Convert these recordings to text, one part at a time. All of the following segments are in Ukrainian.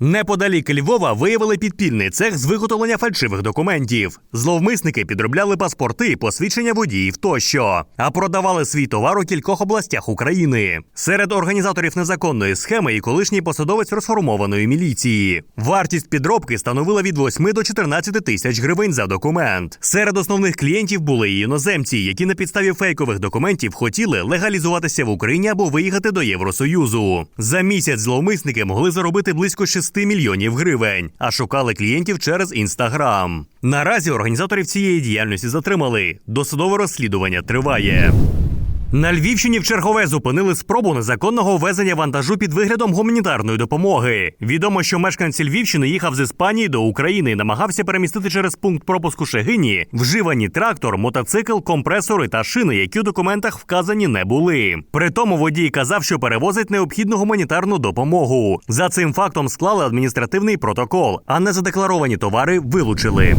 Неподалік Львова виявили підпільний цех з виготовлення фальшивих документів. Зловмисники підробляли паспорти, посвідчення водіїв тощо, а продавали свій товар у кількох областях України. Серед організаторів незаконної схеми і колишній посадовець розформованої міліції. Вартість підробки становила від 8 до 14 тисяч гривень за документ. Серед основних клієнтів були і іноземці, які на підставі фейкових документів хотіли легалізуватися в Україні або виїхати до Євросоюзу. За місяць зловмисники могли заробити близько 6 мільйонів гривень, а шукали клієнтів через інстаграм. Наразі організаторів цієї діяльності затримали. Досудове розслідування триває. На Львівщині в чергове зупинили спробу незаконного ввезення вантажу під виглядом гуманітарної допомоги. Відомо, що мешканці Львівщини їхав з Іспанії до України і намагався перемістити через пункт пропуску Шегині вживані трактор, мотоцикл, компресори та шини, які у документах вказані не були. При тому водій казав, що перевозить необхідну гуманітарну допомогу. За цим фактом склали адміністративний протокол, а незадекларовані товари вилучили.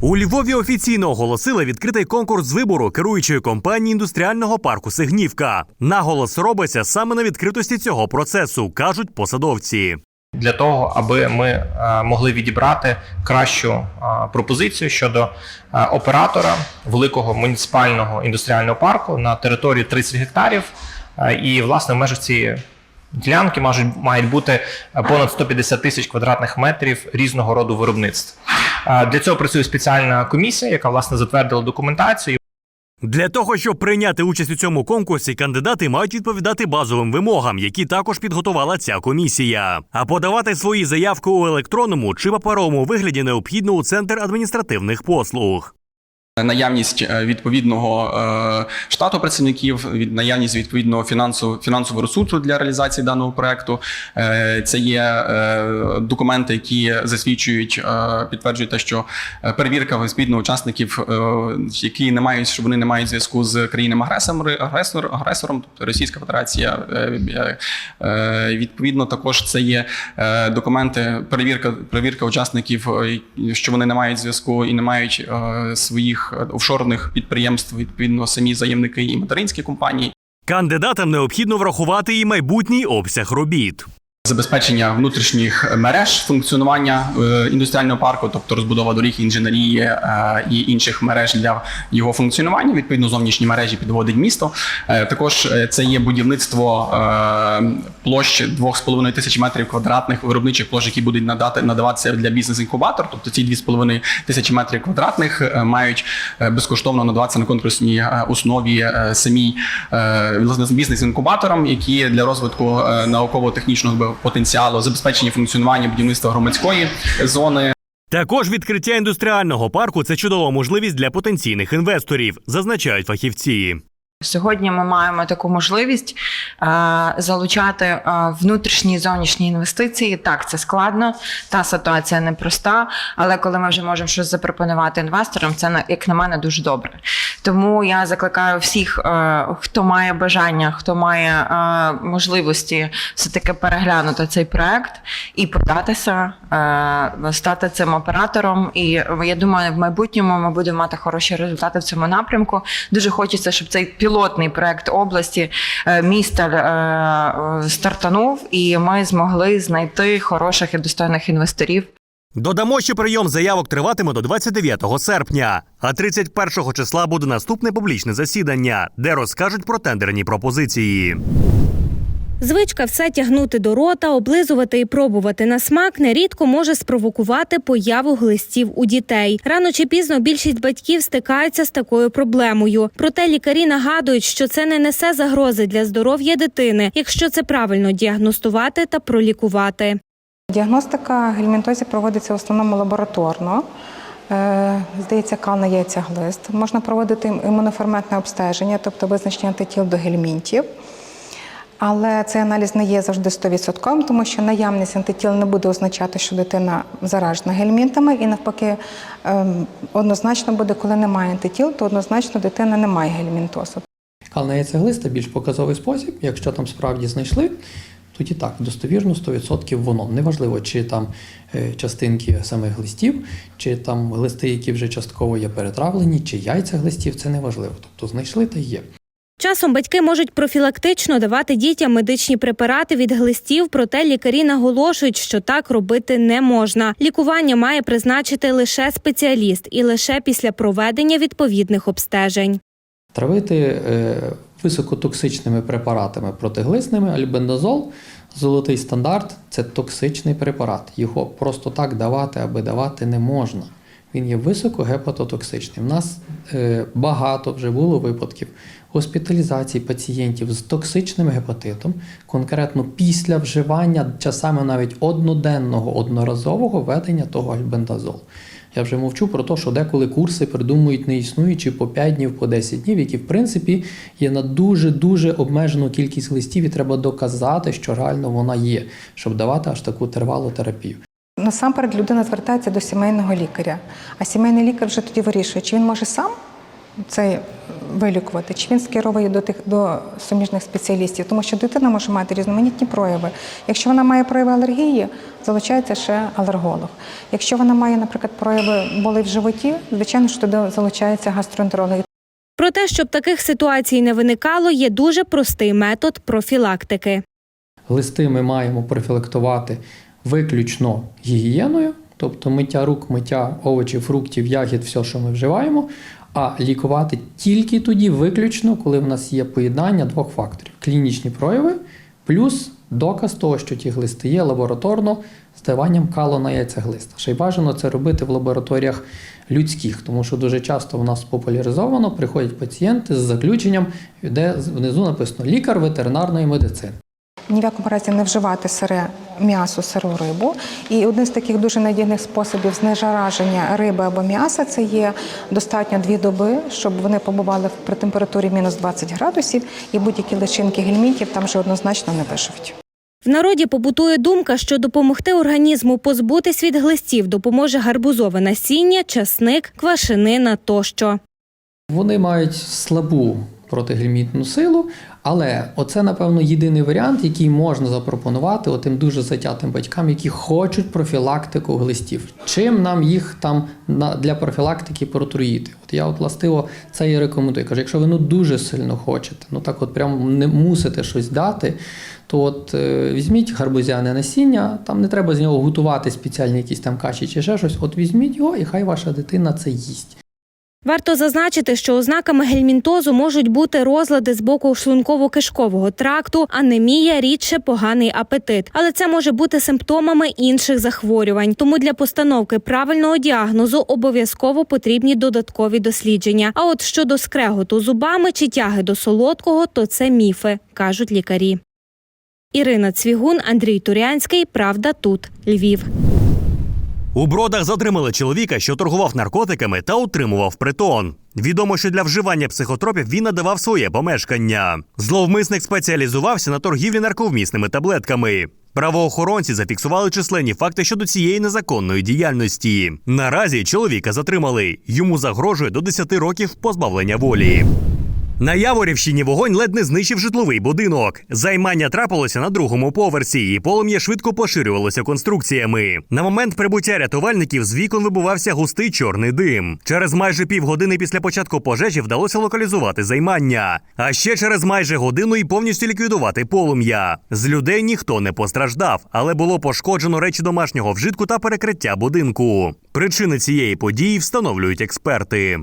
У Львові офіційно оголосили відкритий конкурс з вибору керуючої компанії індустріального парку Сигнівка. Наголос робиться саме на відкритості цього процесу, кажуть посадовці. для того, аби ми е, могли відібрати кращу е, пропозицію щодо е, оператора великого муніципального індустріального парку на території 30 гектарів. І власне в межах цієї ділянки мають, бути понад 150 тисяч квадратних метрів різного роду виробництв. Для цього працює спеціальна комісія, яка власне затвердила документацію. Для того, щоб прийняти участь у цьому конкурсі, кандидати мають відповідати базовим вимогам, які також підготувала ця комісія. А подавати свої заявки у електронному чи паперовому вигляді необхідно у центр адміністративних послуг. Наявність е, відповідного е, штату працівників, наявність відповідного фінансу, фінансового ресурсу для реалізації даного проекту. Е, Це є е, документи, які засвідчують, е, підтверджують те, що е, перевірка відповідно учасників, е, які не мають, що вони не мають зв'язку з країнами агресором, агресор, агресором, тобто Російська Федерація. е, е, е, Відповідно, також це є е, документи, перевірка, перевірка учасників, е, що вони не мають зв'язку і не мають е, своїх е, офшорних підприємств, відповідно, самі заємники і материнські компанії. Кандидатам необхідно врахувати і майбутній обсяг робіт. Забезпечення внутрішніх мереж функціонування е, індустріального парку, тобто розбудова доріг, інженерії е, і інших мереж для його функціонування. Відповідно, зовнішні мережі підводить місто. Е, Також це є будівництво площ 2,5 тисяч метрів квадратних виробничих площ, які будуть надати надаватися для бізнес-інкубатор. Тобто ці 2,5 тисячі метрів квадратних мають безкоштовно надаватися на конкурсній основі самій бізнес-інкубаторам, які для розвитку науково-технічного потенціалу, забезпечення функціонування будівництва громадської зони. Також відкриття індустріального парку це чудова можливість для потенційних інвесторів, зазначають фахівці. Сьогодні ми маємо таку можливість е, залучати е, внутрішні і зовнішні інвестиції. Так, це складно, та ситуація непроста. Але коли ми вже можемо щось запропонувати інвесторам, це на- як на мене дуже добре. Тому я закликаю всіх, е, хто має бажання, хто має е, можливості все таки переглянути цей проект і податися, е, стати цим оператором. І я думаю, в майбутньому ми будемо мати хороші результати в цьому напрямку. Дуже хочеться, щоб цей пілотний проект області міста стартанув, і ми змогли знайти хороших і достойних інвесторів. Додамо, що прийом заявок триватиме до 29 серпня, а 31 числа буде наступне публічне засідання, де розкажуть про тендерні пропозиції. Звичка все тягнути до рота, облизувати і пробувати на смак нерідко може спровокувати появу глистів у дітей. Рано чи пізно більшість батьків стикаються з такою проблемою. Проте лікарі нагадують, що це не несе загрози для здоров'я дитини, якщо це правильно діагностувати та пролікувати. Діагностика гельмінтозів проводиться в основному лабораторно. Е, Здається, кал на яйця-глист. Можна проводити імуноферментне обстеження, тобто визначення антитіл до гельмінтів. Але цей аналіз не є завжди 100%, тому що наявність антитіл не буде означати, що дитина заражена гельмінтами, і навпаки, ем, однозначно буде, коли немає антитіл, то однозначно дитина не має гельмінтозу. Кал на яйцеглиста більш показовий спосіб. Якщо там справді знайшли, тоді так, достовірно 100% воно. Неважливо, чи там е, частинки самих глистів, чи там глисти, які вже частково є перетравлені, чи яйця глистів, це неважливо. Тобто знайшли та є. Часом батьки можуть профілактично давати дітям медичні препарати від глистів, проте лікарі наголошують, що так робити не можна. Лікування має призначити лише спеціаліст і лише після проведення відповідних обстежень. Травити е, високотоксичними препаратами протиглисними альбендазол, золотий стандарт це токсичний препарат. Його просто так давати, аби давати не можна. Він є високогепатотоксичний. У нас е, багато вже було випадків госпіталізації пацієнтів з токсичним гепатитом, конкретно після вживання часами навіть одноденного одноразового введення того альбендазолу. Я вже мовчу про те, що деколи курси придумують неіснуючі по 5 днів, по 10 днів, які в принципі є на дуже дуже обмежену кількість листів, і треба доказати, що реально вона є, щоб давати аж таку тривалу терапію. Насамперед людина звертається до сімейного лікаря, а сімейний лікар вже тоді вирішує, чи він може сам це вилікувати, чи він скеровує до тих до суміжних спеціалістів, тому що дитина може мати різноманітні прояви. Якщо вона має прояви алергії, залучається ще алерголог. Якщо вона має, наприклад, прояви боли в животі, звичайно ж туди залучається гастроентеролог. Про те, щоб таких ситуацій не виникало, є дуже простий метод профілактики. Листи ми маємо профілактувати виключно гігієною, тобто миття рук, миття овочів, фруктів, ягід, все, що ми вживаємо, а лікувати тільки тоді, виключно, коли в нас є поєднання двох факторів: клінічні прояви, плюс доказ того, що ті глисти є лабораторно з даванням калу на яйцеглиста. Ще й бажано це робити в лабораторіях людських, тому що дуже часто в нас популяризовано приходять пацієнти з заключенням, де внизу написано лікар ветеринарної медицини. Ні в якому разі не вживати сире м'ясо, сиру рибу. І один з таких дуже надійних способів знежараження риби або м'яса це є достатньо дві доби, щоб вони побували при температурі мінус 20 градусів, і будь-які личинки гельмінтів там вже однозначно не виживуть. В народі побутує думка, що допомогти організму позбутись від глистів допоможе гарбузове насіння, часник, квашенина тощо. Вони мають слабу протигельмінтну силу, але оце, напевно, єдиний варіант, який можна запропонувати отим дуже затятим батькам, які хочуть профілактику глистів. Чим нам їх там для профілактики протруїти? От я от властиво це і рекомендую. Кажу, якщо ви ну дуже сильно хочете, ну так от прям не мусите щось дати. То от е, візьміть гарбузяне насіння, там не треба з нього готувати спеціальні якісь там каші чи ще щось. От візьміть його, і хай ваша дитина це їсть. Варто зазначити, що ознаками гельмінтозу можуть бути розлади з боку шлунково-кишкового тракту, анемія, рідше поганий апетит. Але це може бути симптомами інших захворювань. Тому для постановки правильного діагнозу обов'язково потрібні додаткові дослідження. А от щодо скреготу зубами чи тяги до солодкого, то це міфи, кажуть лікарі. Ірина Цвігун, Андрій Турянський. Правда тут Львів. У бродах затримали чоловіка, що торгував наркотиками та утримував притон. Відомо, що для вживання психотропів він надавав своє помешкання. Зловмисник спеціалізувався на торгівлі нарковмісними таблетками. Правоохоронці зафіксували численні факти щодо цієї незаконної діяльності. Наразі чоловіка затримали. Йому загрожує до 10 років позбавлення волі. На Яворівщині вогонь ледь не знищив житловий будинок. Займання трапилося на другому поверсі, і полум'я швидко поширювалося конструкціями. На момент прибуття рятувальників з вікон вибувався густий чорний дим. Через майже півгодини після початку пожежі вдалося локалізувати займання. А ще через майже годину і повністю ліквідувати полум'я. З людей ніхто не постраждав, але було пошкоджено речі домашнього вжитку та перекриття будинку. Причини цієї події встановлюють експерти.